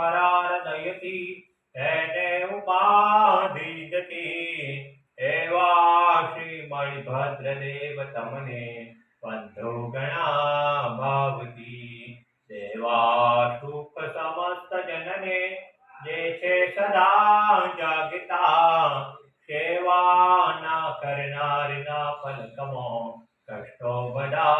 परार नयति तेने उपाधि जति एवा श्रीमणिभद्रदेव तमने बन्धो गणा भावति देवा सुख समस्त जनने जैसे सदा जागिता। सेवा न करनारिना फलकमो, कष्टो बदा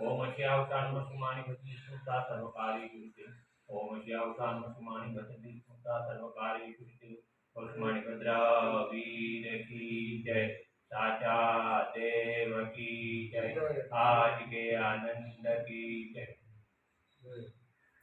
ओम अश्यावसान सुमानी भति सुता सर्वकारी कृते ओम अश्यावसान सुमानी भति सुता सर्वकारी कृते पुष्मणि भद्रावीर की जय साचा देव की जय आज के आनंद की जय